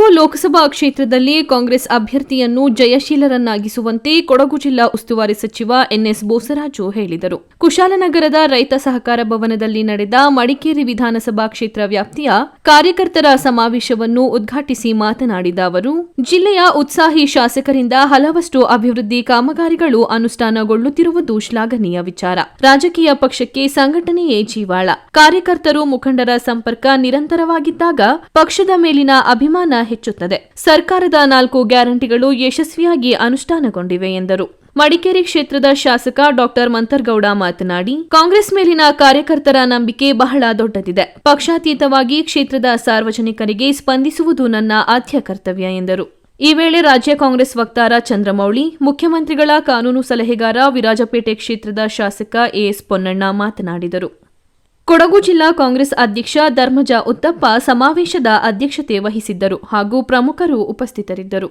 ಕೊಡಗು ಲೋಕಸಭಾ ಕ್ಷೇತ್ರದಲ್ಲಿ ಕಾಂಗ್ರೆಸ್ ಅಭ್ಯರ್ಥಿಯನ್ನು ಜಯಶೀಲರನ್ನಾಗಿಸುವಂತೆ ಕೊಡಗು ಜಿಲ್ಲಾ ಉಸ್ತುವಾರಿ ಸಚಿವ ಎನ್ಎಸ್ ಬೋಸರಾಜು ಹೇಳಿದರು. ಕುಶಾಲನಗರದ ರೈತ ಸಹಕಾರ ಭವನದಲ್ಲಿ ನಡೆದ ಮಡಿಕೇರಿ ವಿಧಾನಸಭಾ ಕ್ಷೇತ್ರ ವ್ಯಾಪ್ತಿಯ ಕಾರ್ಯಕರ್ತರ ಸಮಾವೇಶವನ್ನು ಉದ್ಘಾಟಿಸಿ ಮಾತನಾಡಿದ ಅವರು, ಜಿಲ್ಲೆಯ ಉತ್ಸಾಹಿ ಶಾಸಕರಿಂದ ಹಲವಷ್ಟು ಅಭಿವೃದ್ಧಿ ಕಾಮಗಾರಿಗಳು ಅನುಷ್ಠಾನಗೊಳ್ಳುತ್ತಿರುವುದು ಶ್ಲಾಘನೀಯ ವಿಚಾರ. ರಾಜಕೀಯ ಪಕ್ಷಕ್ಕೆ ಸಂಘಟನೆಯೇ ಜೀವಾಳ. ಕಾರ್ಯಕರ್ತರು ಮುಖಂಡರ ಸಂಪರ್ಕ ನಿರಂತರವಾಗಿದ್ದಾಗ ಪಕ್ಷದ ಮೇಲಿನ ಅಭಿಮಾನ ಹೆಚ್ಚುತ್ತದೆ. ಸರ್ಕಾರದ ನಾಲ್ಕು ಗ್ಯಾರಂಟಿಗಳು ಯಶಸ್ವಿಯಾಗಿ ಅನುಷ್ಠಾನಗೊಂಡಿವೆ ಎಂದರು. ಮಡಿಕೇರಿ ಕ್ಷೇತ್ರದ ಶಾಸಕ ಡಾಕ್ಟರ್ ಮಂತರ್ಗೌಡ ಮಾತನಾಡಿ, ಕಾಂಗ್ರೆಸ್ ಮೇಲಿನ ಕಾರ್ಯಕರ್ತರ ನಂಬಿಕೆ ಬಹಳ ದೊಡ್ಡದಿದೆ. ಪಕ್ಷಾತೀತವಾಗಿ ಕ್ಷೇತ್ರದ ಸಾರ್ವಜನಿಕರಿಗೆ ಸ್ಪಂದಿಸುವುದು ನನ್ನ ಆದ್ಯ ಕರ್ತವ್ಯ ಎಂದರು. ಈ ವೇಳೆ ರಾಜ್ಯ ಕಾಂಗ್ರೆಸ್ ವಕ್ತಾರ ಚಂದ್ರಮೌಳಿ, ಮುಖ್ಯಮಂತ್ರಿಗಳ ಕಾನೂನು ಸಲಹೆಗಾರ ವಿರಾಜಪೇಟೆ ಕ್ಷೇತ್ರದ ಶಾಸಕ ಎಎಸ್ ಪೊನ್ನಣ್ಣ ಮಾತನಾಡಿದರು. ಕೊಡಗು ಜಿಲ್ಲಾ ಕಾಂಗ್ರೆಸ್ ಅಧ್ಯಕ್ಷ ಧರ್ಮಜ ಉತ್ತಪ್ಪ ಸಮಾವೇಶದ ಅಧ್ಯಕ್ಷತೆ ವಹಿಸಿದ್ದರು ಹಾಗೂ ಪ್ರಮುಖರು ಉಪಸ್ಥಿತರಿದ್ದರು.